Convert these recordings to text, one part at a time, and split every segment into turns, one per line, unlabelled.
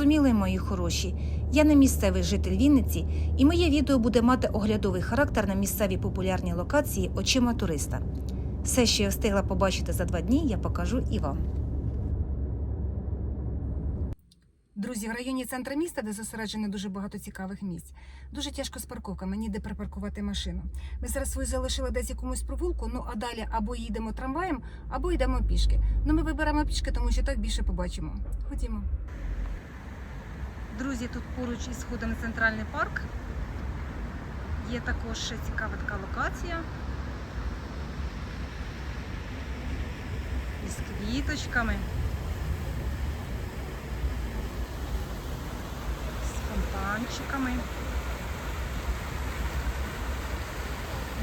зрозуміли, мої хороші, я не місцевий житель Вінниці, і моє відео буде мати оглядовий характер на місцеві популярні локації очима туриста. Все, що я встигла побачити за два дні, я покажу і вам. Друзі, в районі центра міста, де зосереджено дуже багато цікавих місць, дуже тяжко з парковками, ніде припаркувати машину. Ми зараз свою залишили десь якомусь провулку, ну а далі або їдемо трамваєм, або йдемо пішки. Ну ми виберемо пішки, тому що так більше побачимо. Ходімо. Друзі, тут поруч із входом центральний парк. Є також ще цікава така локація. Із квіточками. З фонтанчиками.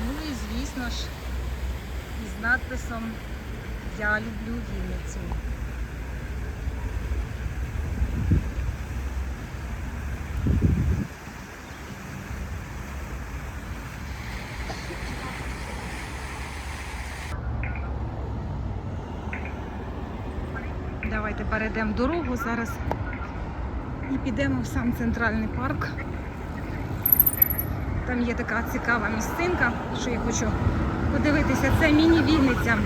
Ну і звісно ж, із надписом Я люблю Вінницю. Перейдемо дорогу зараз і підемо в сам центральний парк. Там є така цікава місцинка, що я хочу подивитися. Це міні-Вінниця.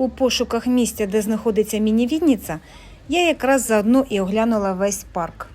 У пошуках місця, де знаходиться міні-відніця, я якраз заодно і оглянула весь парк.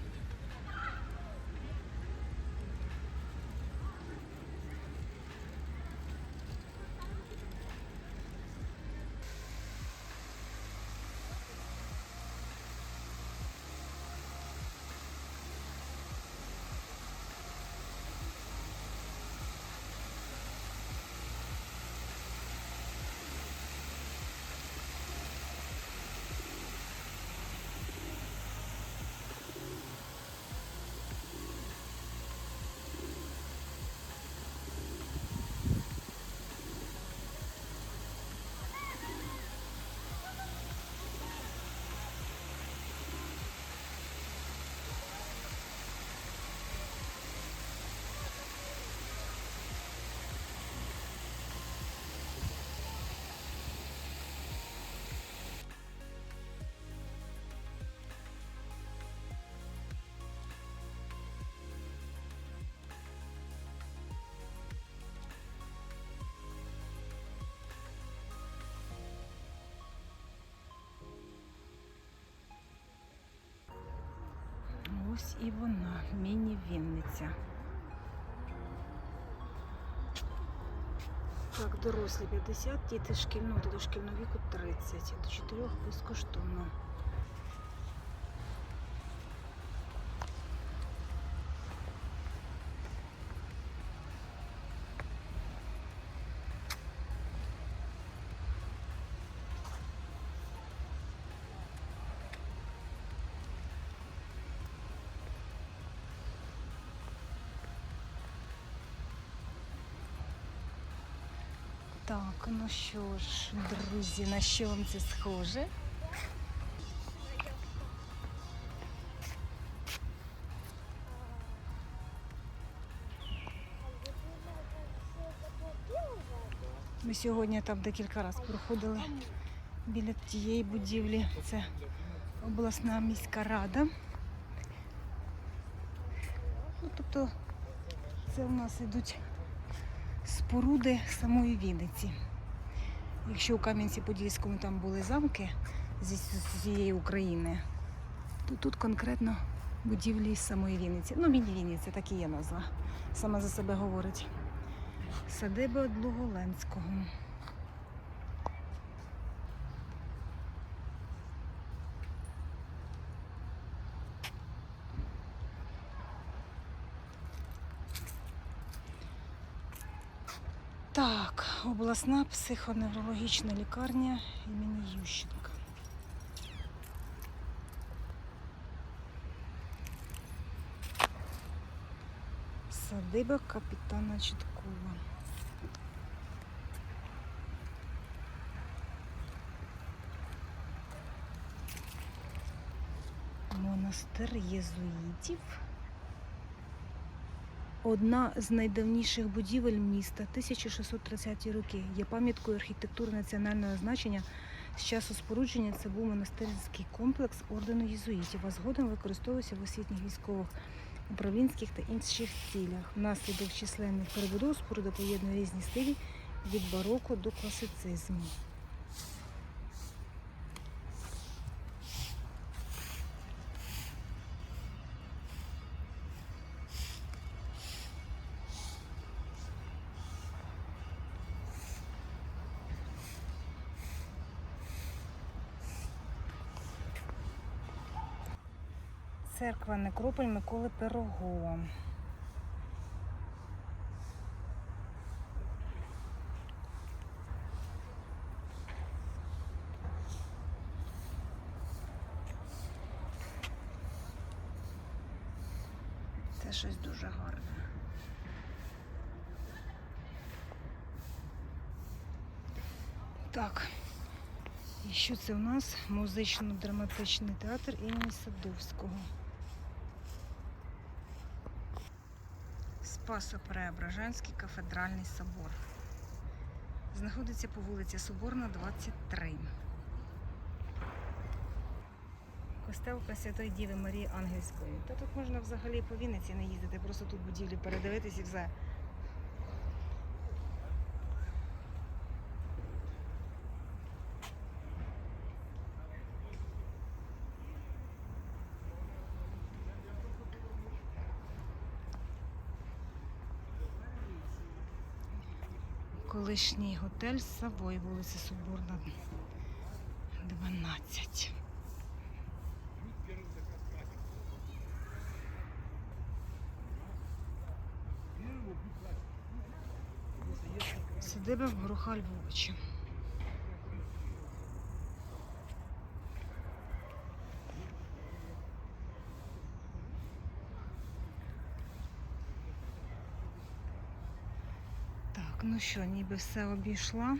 Ось і вона, міні-Вінниця. Так, дорослі 50, діти шкільного дошкільного віку 30, до 4 безкоштовно. Ну що ж, друзі, на що вам це схоже? Ми сьогодні там декілька разів проходили біля тієї будівлі. Це обласна міська рада. Ну, тобто це у нас ідуть споруди самої Вінниці. Якщо у Кам'янці-Подільському там були замки зі всієї України, то тут конкретно будівлі самої Вінниці. Ну, міні-Вінниця, так і є назва. Сама за себе говорить. Садиба Длуголенського. Так, обласна психоневрологічна лікарня імені Ющенка. Садиба капітана Чіткова. Монастир єзуїтів. Одна з найдавніших будівель міста 1630 роки. Є пам'яткою архітектури національного значення. З часу спорудження це був монастирський комплекс ордену єзуїтів, а згодом використовувався в освітніх військових управлінських та інших цілях. Внаслідок численних перебудов споруда поєднує різні стилі від бароко до класицизму. Церква Некрополь Миколи Пирогова. Це щось дуже гарне. Так. І що це у нас? Музично-драматичний театр імені Садовського. Спасо-Преображенський кафедральний собор. Знаходиться по вулиці Соборна, 23. Костелка Святої Діви Марії Ангельської. Та тут можна взагалі по Вінниці не їздити, просто тут будівлі передивитись і все. Колишній готель Савой, вулиця Соборна, 12. в Гороха Львовича. Так, ну що, ніби все обійшла.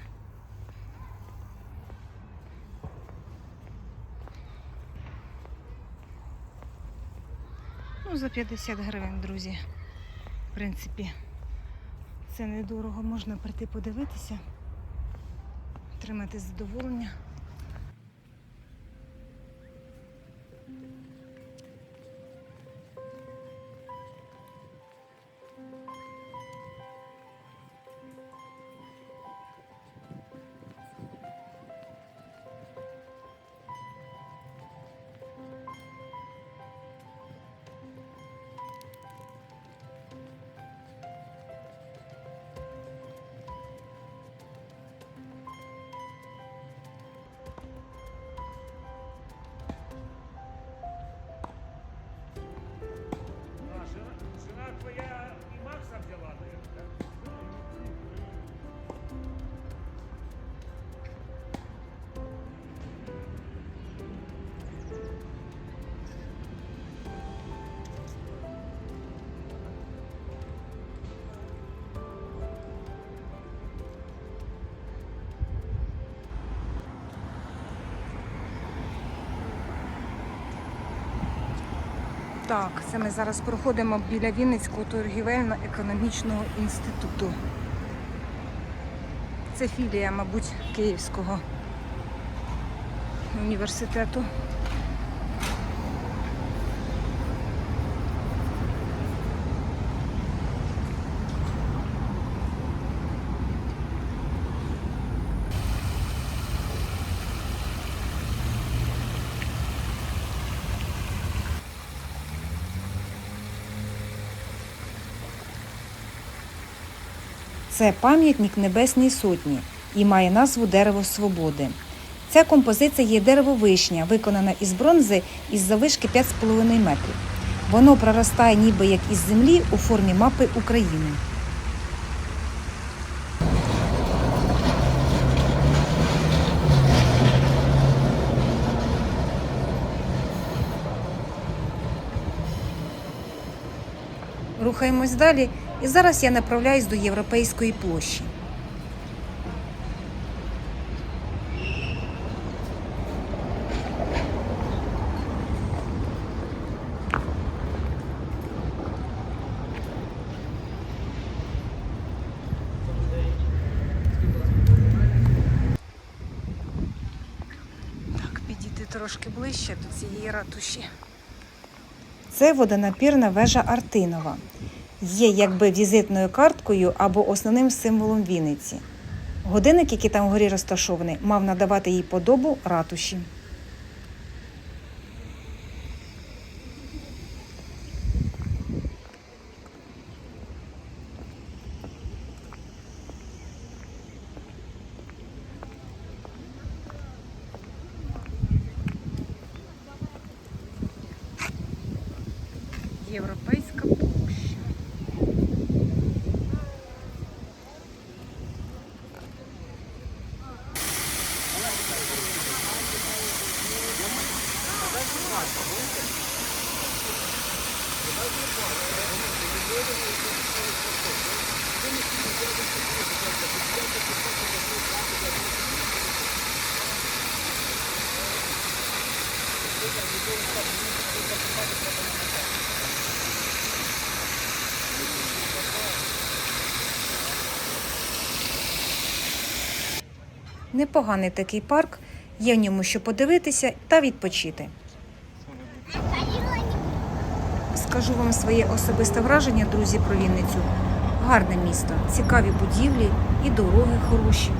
Ну, за 50 гривень, друзі. В принципі, це недорого, можна прийти подивитися, отримати задоволення. Так, це ми зараз проходимо біля Вінницького торгівельно-економічного інституту. Це філія, мабуть, Київського університету. Це пам'ятник Небесній Сотні і має назву Дерево Свободи. Ця композиція є дерево вишня, виконана із бронзи із завишки 5,5 метрів. Воно проростає ніби як із землі у формі мапи України. Рухаємось далі. І зараз я направляюсь до європейської площі. Трошки ближче до цієї ратуші. Це водонапірна вежа Артинова. Є якби візитною карткою або основним символом Вінниці. Годинник, який там вгорі розташований, мав надавати їй подобу ратуші. Європейська Непоганий такий парк, є в ньому що подивитися та відпочити. Скажу вам своє особисте враження, друзі, про Вінницю. Гарне місто, цікаві будівлі і дороги хороші.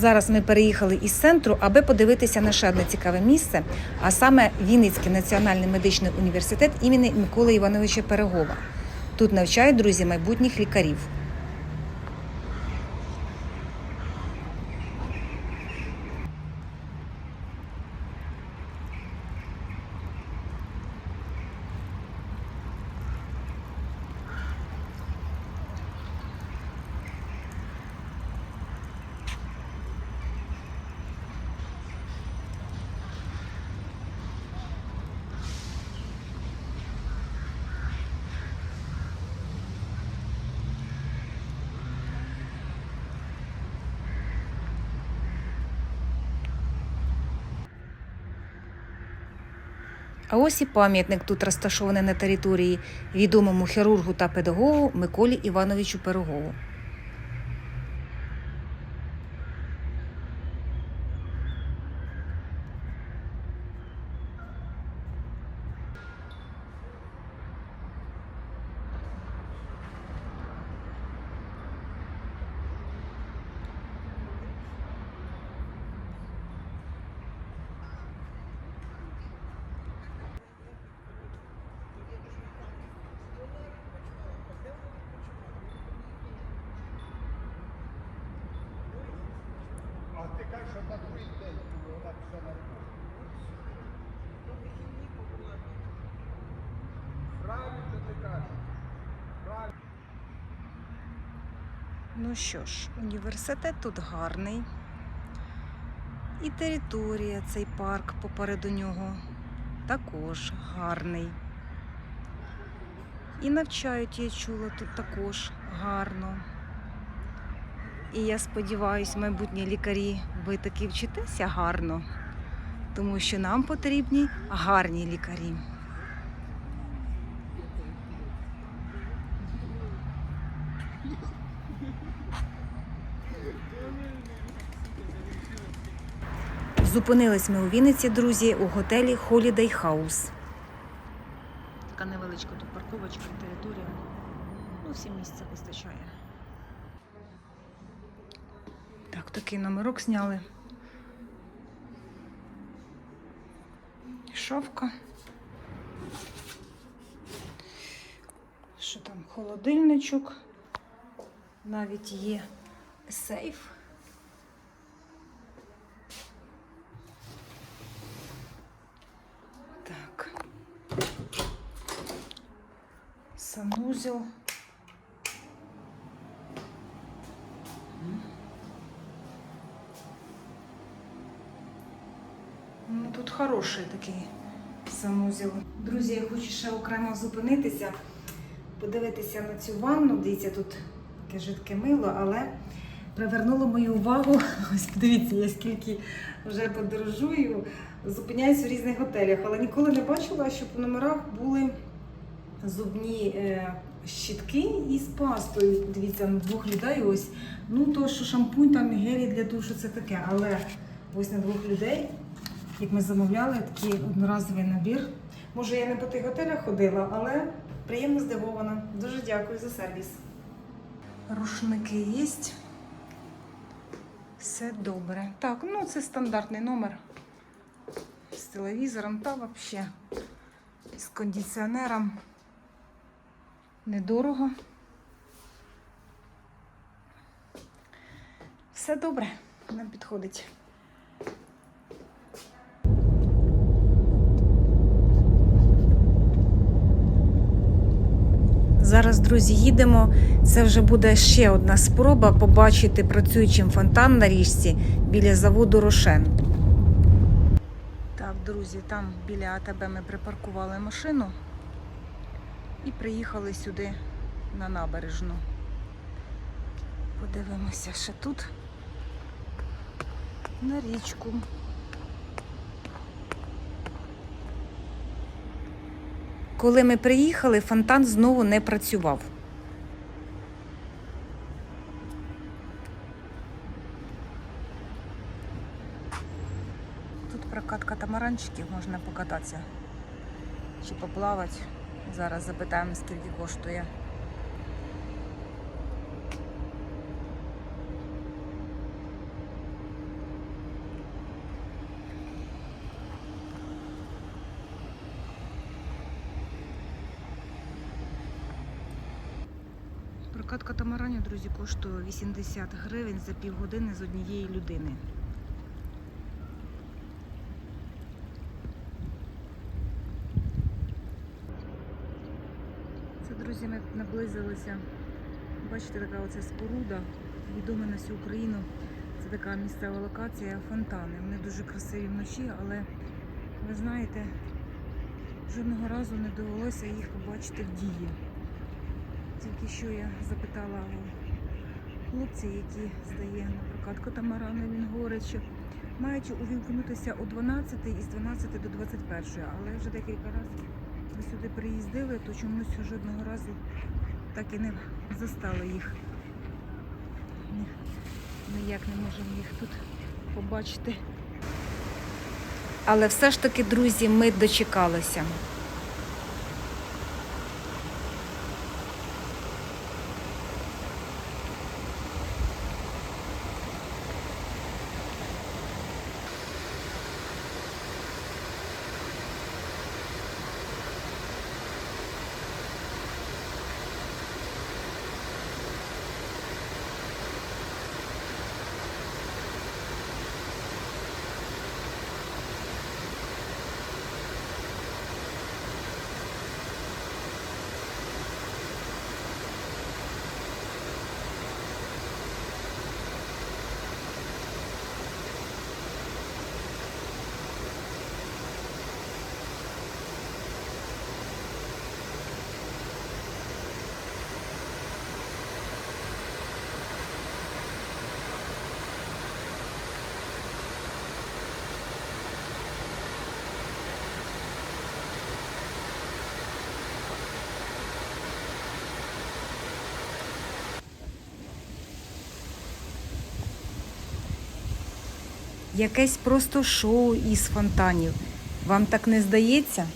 Зараз ми переїхали із центру, аби подивитися на ще одне цікаве місце, а саме Вінницький національний медичний університет імені Миколи Івановича Перегова. Тут навчають друзі майбутніх лікарів. А ось і пам'ятник тут розташований на території відомому хірургу та педагогу Миколі Івановичу Пирогову.
А ти кажеш, що на другий день вона пішла на роботу. Правильно ти кажеш. Правильно.
Ну що ж, університет тут гарний. І територія, цей парк попереду нього також гарний. І навчають, я чула, тут також гарно. І я сподіваюся, майбутні лікарі, ви таки вчитеся гарно, тому що нам потрібні гарні лікарі. Зупинились ми у Вінниці, друзі, у готелі Holiday House. Така невеличка тут парковочка, територія. Ну, всім місця вистачає. Так, такий номерок зняли. шафка. Що там? Холодильничок. Навіть є сейф. Так. Санузел. Ну, тут хороший такий санузел. Друзі, я хочу ще окремо зупинитися, подивитися на цю ванну. Дивіться, тут таке жидке мило, але привернуло мою увагу. Ось подивіться, я скільки вже подорожую, зупиняюсь у різних готелях, але ніколи не бачила, щоб у номерах були зубні е, щітки із пастою. Дивіться, на двох людей ось. Ну, то, що шампунь там гелі для душу, це таке. Але ось на двох людей, як ми замовляли, такий одноразовий набір. Може, я не по тих готелях ходила, але приємно здивована. Дуже дякую за сервіс. Рушники є. Все добре. Так, ну це стандартний номер з телевізором та взагалі з кондиціонером. Недорого. Все добре, нам підходить. Зараз, друзі, їдемо. Це вже буде ще одна спроба побачити працюючим фонтан на річці біля заводу Рошен. Так, друзі, там біля АТБ ми припаркували машину і приїхали сюди на набережну. Подивимося ще тут на річку. Коли ми приїхали, фонтан знову не працював. Тут прокат катамаранчиків можна покататися чи поплавати. Зараз запитаємо, скільки коштує. Прокат катамаранів, друзі, коштує 80 гривень за півгодини з однієї людини. Це, друзі, ми наблизилися. Бачите, така оця споруда, відома на всю Україну. Це така місцева локація, фонтани. Вони дуже красиві вночі, але ви знаєте, жодного разу не довелося їх побачити в дії. Тільки що я запитала у хлопця, який здає на прокат катамарани, він говорить, що мають увімкнутися о 12 і з 12 до 21, але вже декілька разів ми сюди приїздили, то чомусь жодного разу так і не застали їх. Ні- Ніяк не можемо їх тут побачити. Але все ж таки, друзі, ми дочекалися. Якесь просто шоу із фонтанів. Вам так не здається?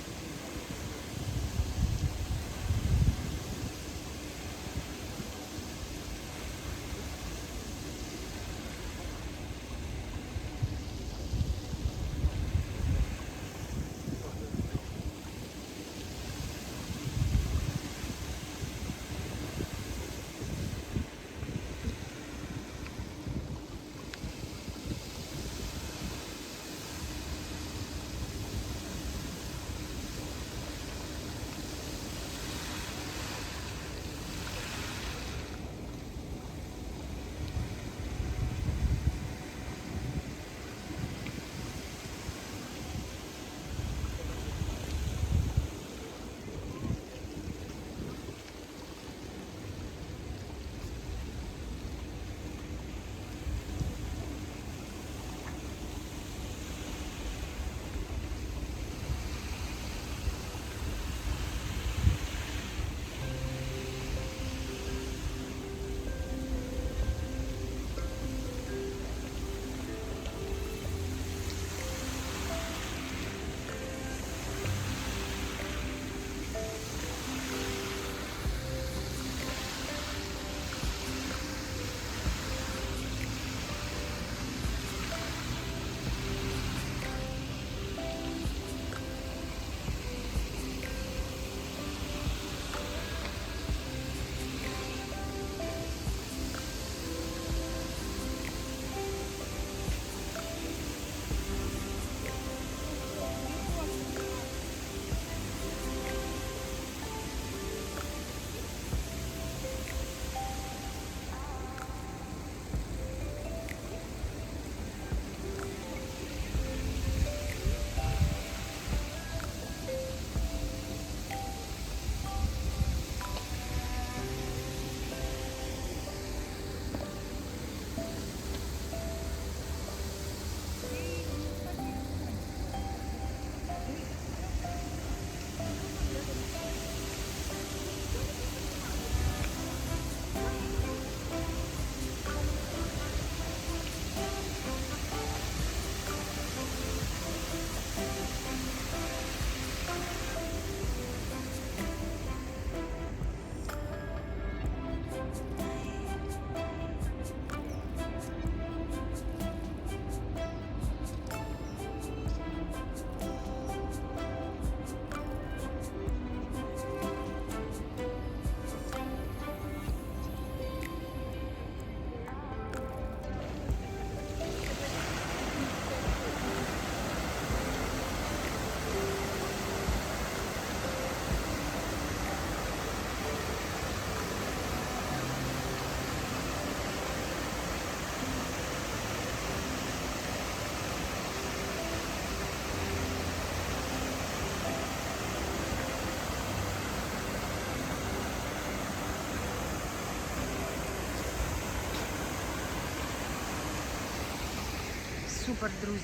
Супер, друзі.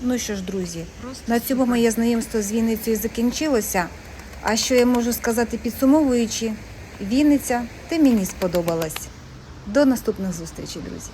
Ну що ж, друзі,
Просто
на цьому
супер.
моє знайомство з Вінницею закінчилося. А що я можу сказати підсумовуючи, Вінниця ти мені сподобалась. До наступних зустрічей, друзі.